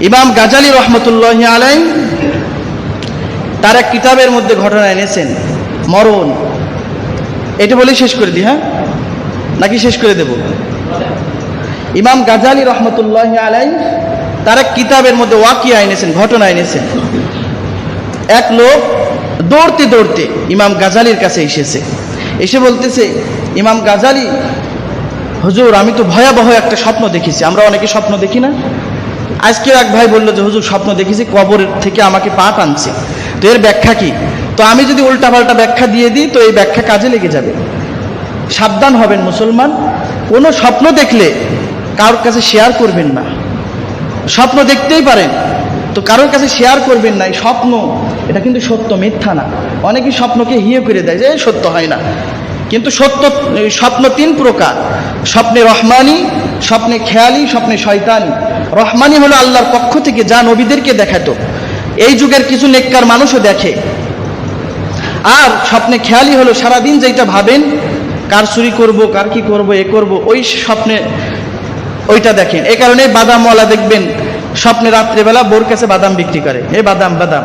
ইমাম গাজালি রহমতুল্লাহ আলাই তার এক কিতাবের মধ্যে ঘটনা এনেছেন, মরণ। এটা বলেই শেষ করে দিই হ্যাঁ? নাকি শেষ করে দেব? ইমাম গাজালি রহমতুল্লাহ আলাই তার এক কিতাবের মধ্যে ওয়াকিয়া এনেছেন, ঘটনা এনেছেন। এক লোক দৌড়তে দৌড়তে ইমাম গাজালির কাছে এসেছে। এসে বলতেছে, ইমাম গাজালি, হুজুর, আমি তো ভয়াবহ একটা স্বপ্ন দেখেছি। আমরা অনেকে স্বপ্ন দেখি না? আজকেও এক ভাই বলল যে, হুজুর, স্বপ্ন দেখেছি কবর থেকে আমাকে পা টানছে তো এর ব্যাখ্যা কি? তো আমি যদি উল্টাপাল্টা ব্যাখ্যা দিয়ে দিই, তো এই ব্যাখ্যা কাজে লেগে যাবে। সাবধান হবেন মুসলমান। কোনো স্বপ্ন দেখলে কারোর কাছে শেয়ার করবেন না। স্বপ্ন দেখতেই পারেন, তো কারোর কাছে শেয়ার করবেন না। এই স্বপ্ন, এটা কিন্তু সত্য, মিথ্যা না। অনেকেই স্বপ্নকে হিয়ে করে দেয় যে সত্য হয় না। কিন্তু সত্য, স্বপ্ন তিন প্রকার। স্বপ্নে রহমানি, স্বপ্নে খেয়ালি, স্বপ্নে শয়তানি। রহমানি হলো আল্লাহর পক্ষ থেকে যা নবীদেরকে দেখাতো। এই যুগের কিছু নেককার মানুষও দেখে। আর স্বপ্নে খেয়ালি হলো সারাদিন যেটা ভাবেন, কার চুরি করব, কার কি করব, এ করব, ওই স্বপ্নে ওইটা দেখেন। এই কারণে বাদামওয়ালা দেখবেন, স্বপ্নে রাত্রেবেলা বোর কাছে বাদাম বিক্রি করে। এ বাদাম বাদাম।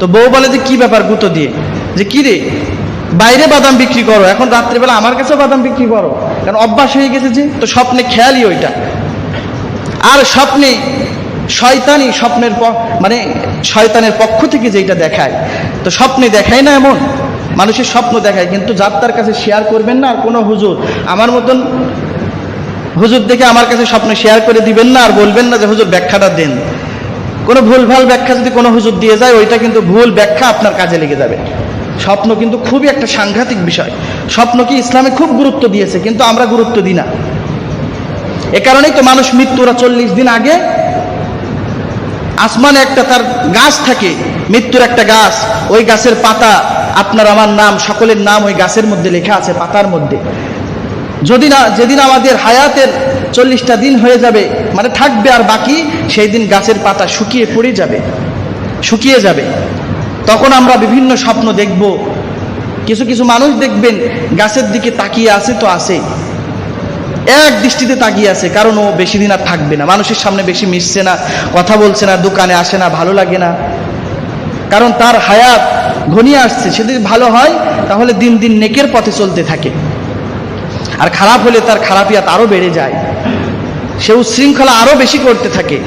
তো বউ বলে যে, কি ব্যাপার গুঁতো দিয়ে? যে, কি রে? বাইরে বাদাম বিক্রি করো, এখন রাত্রেবেলা আমার কাছে বাদাম বিক্রি করো। কারণ অভ্যাস হয়ে গেছে যে, তো স্বপ্নে খেয়ালই ওইটা। আর স্বপ্নে শয়তানি স্বপ্নের মানে শয়তানের পক্ষ থেকে যেটা দেখায়, তো স্বপ্নে দেখায় না এমন? মানুষের স্বপ্ন দেখায়, কিন্তু যার তার কাছে শেয়ার করবেন না আর কোনো হুজুর, আমার মতন হুজুর দেখে আমার কাছে স্বপ্ন শেয়ার করে দিবেন না আর বলবেন না যে, হুজুর, ব্যাখ্যাটা দেন। কোনো ভুলভাল ব্যাখ্যা যদি কোনো হুজুর দিয়ে যায়, ওইটা কিন্তু ভুল ব্যাখ্যা আপনার কাজে লেগে যাবে। স্বপ্ন কিন্তু খুবই একটা সাংঘাতিক বিষয়। স্বপ্নকে ইসলামে খুব গুরুত্ব দিয়েছে, কিন্তু আমরা গুরুত্ব দিই না। এ কারণেই তো মানুষ মৃত্যুরা চল্লিশ দিন আগে আসমানে একটা তার গাছ থাকে, মৃত্যুর একটা গাছ, ওই গাছের পাতা, আপনার আমার নাম, সকলের নাম ওই গাছের মধ্যে লেখা আছে, পাতার মধ্যে। যদি না, যেদিন আমাদের হায়াতের চল্লিশটা দিন হয়ে যাবে মানে থাকবে আর বাকি, সেই দিন গাছের পাতা শুকিয়ে পড়ে যাবে, শুকিয়ে যাবে। তখন আমরা বিভিন্ন স্বপ্ন দেখব। কিছু কিছু মানুষ দেখবেন, গাছের দিকে তাকিয়ে আছে তো আছে। এক দৃষ্টিতে তাকিয়ে আছে, কারণ ও বেশি দিন আর থাকবে না। মানুষের সামনে বেশি মিশছে না, কথা বলছে না, দোকানে আসে না, ভালো লাগে না। কারণ তার হায়াত ঘনিয়ে আসছে। সে যদি ভালো হয়, তাহলে দিন দিন নেকের পথে চলতে থাকে। আর খারাপ হলে তার খারাপিয়াত আরও বেড়ে যায়। সে উচ্ছৃঙ্খলা আরও বেশি করতে থাকে।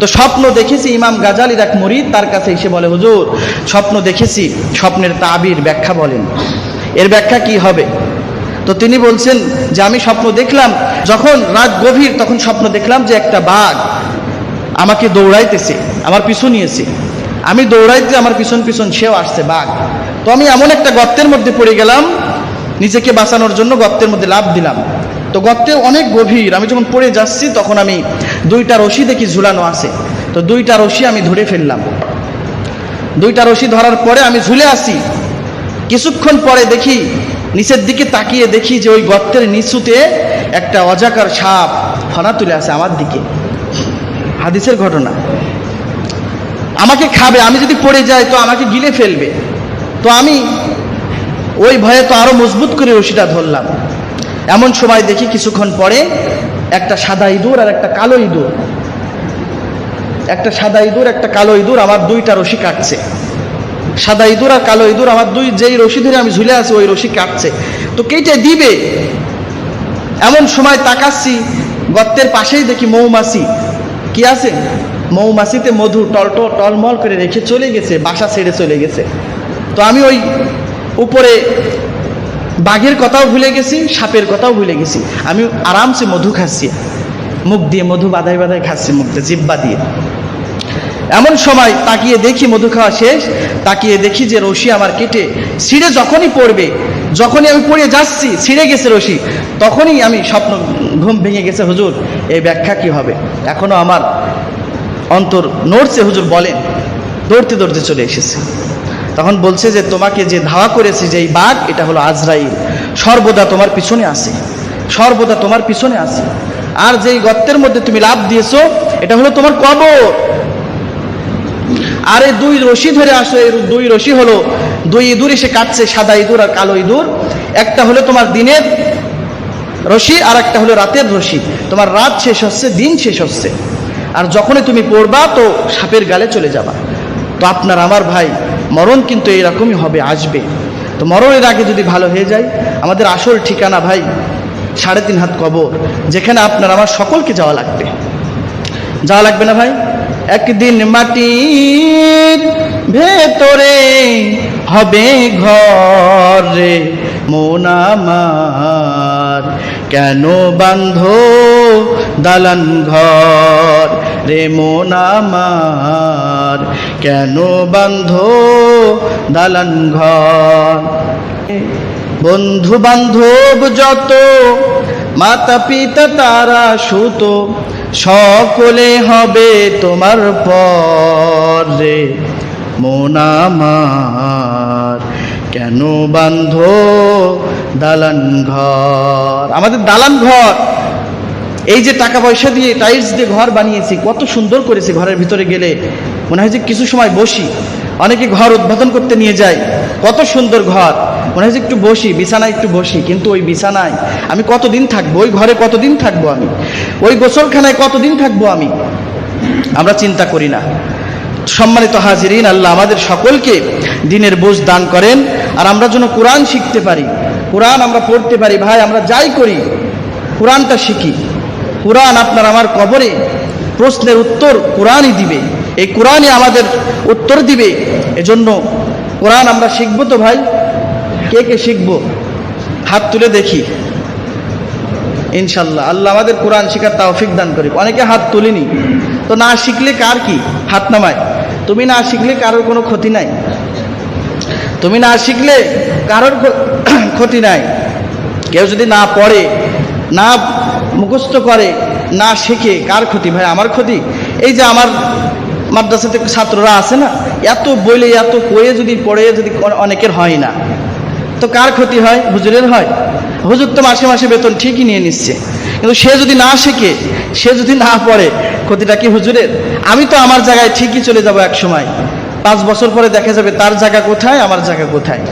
তো স্বপ্ন দেখেছি ইমাম গাজালির এক মরিদ তার কাছে এসে বলে, হুজুর, স্বপ্ন দেখেছি, স্বপ্নের তাবির ব্যাখ্যা বলেন। এর ব্যাখ্যা কি হবে? তো তিনি বলছেন যে, আমি স্বপ্ন দেখলাম, যখন রাত গভীর তখন স্বপ্ন দেখলাম যে একটা বাঘ আমাকে দৌড়াইতেছে, আমার পিছু নিয়েছে। আমি দৌড়াইতে, আমার পিছন পিছন সেও আসছে বাঘ। তো আমি এমন একটা গর্তের মধ্যে পড়ে গেলাম, নিজেকে বাঁচানোর জন্য গর্তের মধ্যে লাভ দিলাম। তো গর্তে অনেক গভীর, আমি যখন পড়ে যাচ্ছি তখন আমি দুইটা রশি দেখি ঝুলানো আছে। তো দুইটা রশি আমি ধরে ফেললাম। দুইটা রশি ধরার পরে আমি ঝুলে আসি। কিছুক্ষণ পরে দেখি, নিচের দিকে তাকিয়ে দেখি যে ওই গর্তের নিচুতে একটা অজাকার সাপ ফনা তুলে আছে আমার দিকে। হাদিসের ঘটনা। আমাকে খাবে, আমি যদি পড়ে যাই তো আমাকে গিলে ফেলবে। তো আমি ওই ভয়ে তো আরও মজবুত করে রশিটা ধরলাম। এমন সময় দেখি কিছুক্ষণ পরে একটা সাদা ইঁদুর আর একটা কালো ইঁদুর। একটা সাদা ইঁদুর, একটা কালো ইঁদুর আমার দুইটা রশি কাটছে। সাদা ইঁদুর আর কালো ইঁদুর আমার দুই, যেই রশি ধরে আমি ঝুলে আছি, ওই রশি কাটছে। তো কেটে দিবে? এমন সময় তাকাচ্ছি, গর্তের পাশেই দেখি মৌমাছি। কি আছে? মৌমাছিতে মধু টলটো টলমল করে রেখে চলে গেছে, বাসা ছেড়ে চলে গেছে। তো আমি ওই উপরে বাঘের কথাও ভুলে গেছি, সাপের কথাও ভুলে গেছি। আমি আরামসে মধু খাচ্ছি। মুখ দিয়ে মধু বাধাই বাধাই খাচ্ছি মুখটা জিব্বা দিয়ে। এমন সময় তাকিয়ে দেখি মধু খাওয়া শেষ। তাকিয়ে দেখি যে রশি আমার কেটে, ছিঁড়ে যখনই পড়বে, যখনই আমি পড়ে যাচ্ছি, ছিঁড়ে গেছে রশি, তখনই আমি স্বপ্ন ঘুম ভেঙে গেছে, হুজুর, এই ব্যাখ্যা কি হবে? এখনও আমার অন্তর নড়ছে, হুজুর বলেন, দৌড়তে দৌড়তে চলে এসেছে। তখন বলছে যে, তোমাকে যে ধাওয়া করেছে যে এই বাঘ, এটা হলো আজরাইল। সর্বদা তোমার পিছনে আছে। সর্বদা তোমার পিছনে আছে। আর যেই গর্তের মধ্যে তুমি লাভ দিয়েছ, এটা হলো তোমার কবর। আর এই দুই রশি ধরে আসো, এই দুই রশি হলো, দুই ইঁদুর এসে কাটছে, সাদা ইঁদুর আর কালো ইঁদুর। একটা হলো তোমার দিনের রশি, আর একটা হলো রাতের রশি। তোমার রাত শেষ হচ্ছে, দিন শেষ হচ্ছে। আর যখনই তুমি পড়বা, তো সাপের গালে চলে যাবা। তো আপনার, আমার ভাই মরণ কিন্তু এরকমই হবে, আসবে। তো মরণের আগে যদি ভালো হয়ে যায়, আমাদের আসল ঠিকানা ভাই, সাড়ে তিন হাত কবর, যেখানে আপনার আমার সকলকে যাওয়া লাগবে। যাওয়া লাগবে না ভাই? একদিন মাটির ভেতরে হবে ঘর রে, মন আমার। কেন বান্ধ দালান ঘর? রে মন আমার, কেন বান্ধ দালান ঘর? বন্ধু বান্ধব যত মাতা পিতা তারা সুত, সকলে হবে তোমার পর রে মন আমার, কেন বান্ধ দালান ঘর? আমাদের দালান ঘর। এই যে টাকা পয়সা দিয়ে টাইলস দিয়ে ঘর বানিয়েছি, কত সুন্দর করেছি ঘরের ভিতরে গেলে। মনে হয় যে কিছু সময় বসি। অনেকে ঘর উদ্বোধন করতে নিয়ে যায়। কত সুন্দর ঘর। মনে হয় যে একটু বসি, বিছানায় একটু বসি, কিন্তু ওই বিছানায় আমি কতদিন থাকব? ওই ঘরে কতদিন থাকব আমি? ওই গোসলখানায় কতদিন থাকব আমি? আমরা চিন্তা করি না। সম্মানিত হাজিরিন, আল্লাহ আমাদের সকলকে দিনের বোঝ দান করেন। আর আমরা যেন কোরআন শিখতে পারি। কোরআন আমরা পড়তে পারি। ভাই, আমরা যাই করি, কোরআনটা শিখি। কোরআন আপনার আমার কবরে প্রশ্নের উত্তর কোরআনই দিবে। এই কোরআনই আমাদের উত্তর দিবে। এজন্য কোরআন আমরা শিখব তো ভাই? কে কে শিখব? হাত তুলে দেখি। ইনশাল্লাহ, আল্লাহ আমাদের কোরআন শিখার তাওফিক দান করি অনেকে হাত তুলিনি। তো না শিখলে কার কি? হাত নামায়। তুমি না শিখলে কারোর কোনো ক্ষতি নাই। তুমি না শিখলে কারোর ক্ষতি নাই। কেউ যদি না পড়ে, না মুখস্থ করে, না শেখে, কার ক্ষতি? ভাই, আমার ক্ষতি? এই যে আমার মাদ্রাসাতে ছাত্ররা আছে না, এত বইলে, এত কয়ে যদি পড়ে, যদি অনেকের হয় না, তো কার ক্ষতি হয়? হুজুরের হয়। হুজুর তো মাসে মাসে বেতন ঠিকই নিয়ে নিচ্ছে, কিন্তু সে যদি না শেখে, সে যদি না পড়ে, ক্ষতিটা কি হুজুরের? আমি তো আমার জায়গায় ঠিকই চলে যাব এক সময় পাঁচ বছর পরে দেখা যাবে তার জায়গা কোথায়, আমার জায়গা কোথায়?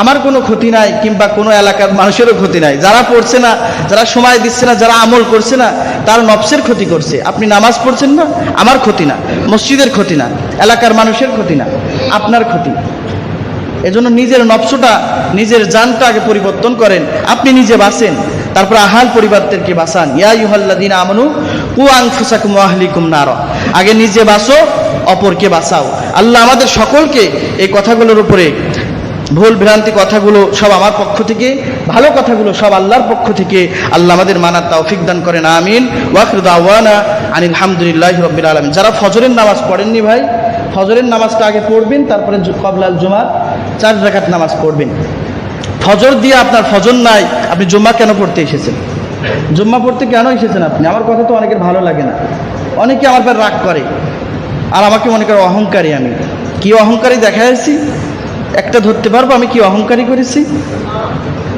আমার কোনো ক্ষতি নাই কিংবা কোনো এলাকার মানুষেরও ক্ষতি নাই। যারা পড়ছে না, যারা সময় দিচ্ছে না, যারা আমল করছে না, তার নফসের ক্ষতি করছে। আপনি নামাজ পড়ছেন না, আমার ক্ষতি না। মসজিদের ক্ষতি না, এলাকার মানুষের ক্ষতি না, আপনার ক্ষতি। এজন্য নিজের নফসটা, নিজের জানটা আগে পরিবর্তন করেন। আপনি নিজে বাঁচেন। তারপর আহাল পরিবারদেরকে বাঁচান। ইয়া ইউহাল্লাদিন আমনু, কু আংফুসাকুম আহলিকুম নার। আগে নিজে বাঁচো, অপরকে বাঁচাও। আল্লাহ আমাদের সকলকে এই কথাগুলোর উপরে ভুল ভ্রান্তি কথাগুলো সব আমার পক্ষ থেকে, ভালো কথাগুলো সব আল্লাহর পক্ষ থেকে আল্লাহ আমাদের মানার তৌফিক দান করেন, আমিন। ওয়াকরুদ আওয়ানা আনিল হামদুলিল্লাহ রব্বিল আলমিন। যারা ফজরের নামাজ পড়েননি ভাই, ফজরের নামাজটা আগে পড়বেন, তারপরে কবলাল জুমা চার রাকাত নামাজ পড়বেন। ফজর দিয়ে আপনার ফজর নাই, আপনি জুম্মা কেন পড়তে এসেছেন? জুম্মা পড়তে কেন এসেছেন আপনি? আমার কথা তো অনেকের ভালো লাগে না। অনেকে আমার পর রাগ করে। আর আমাকে মনে করে অহংকারী আমি। কি অহংকারী দেখা যাচ্ছি একটা ধরতে পারব? আমি কি অহংকারী করেছি?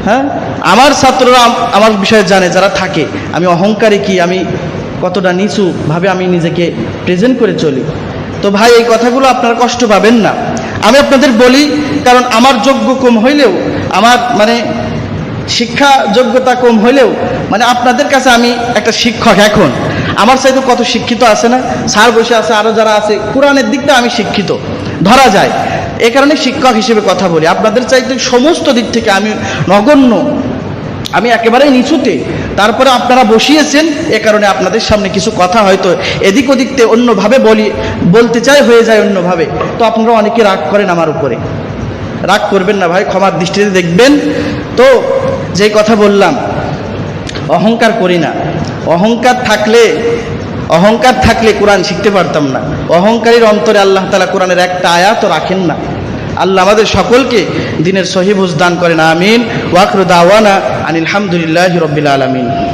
হ্যাঁ? আমার ছাত্ররা আমার বিষয়ে জানে, যারা থাকে। আমি অহংকারী কি? আমি কতটা নিচু ভাবে আমি নিজেকে প্রেজেন্ট করে চলি? তো ভাই, এই কথাগুলো আপনারা কষ্ট পাবেন না। আমি আপনাদের বলি, কারণ আমার যোগ্য কম হইলেও, আমার মানে শিক্ষা যোগ্যতা কম হইলেও মানে আপনাদের কাছে আমি একটা শিক্ষক এখন। আমার চাইতে কত শিক্ষিত আছে না? স্যার বসে আছে আরও যারা আছে, কোরআনের দিকটা আমি শিক্ষিত। ধরা যায়। এ কারণে শিক্ষক হিসেবে কথা বলি। আপনাদের চাইতে সমস্ত দিক থেকে আমি নগণ্য। আমি একেবারেই নিচুতে। তারপরে আপনারা বসিয়েছেন, এ কারণে আপনাদের সামনে কিছু কথা হয়তো এদিক ওদিকতে অন্যভাবে বলি, বলতে চাই, হয়ে যায় অন্যভাবে। তো আপনারা অনেকে রাগ করেন আমার উপরে। রাগ করবেন না ভাই, ক্ষমার দৃষ্টিতে দেখবেন। তো যেই কথা বললাম, অহংকার করি না। অহংকার থাকলে অহংকার থাকলে কোরআন শিখতে পারতাম না। অহংকারীর অন্তরে আল্লাহ তালা কোরআনের একটা আয়াত রাখেন না। আল্লাহ আমাদের সকলকে দিনের সহিবুজ দান করেন, আমিন। ওয়াকরুদ আওয়ানা আনিল রবিল আলমিন।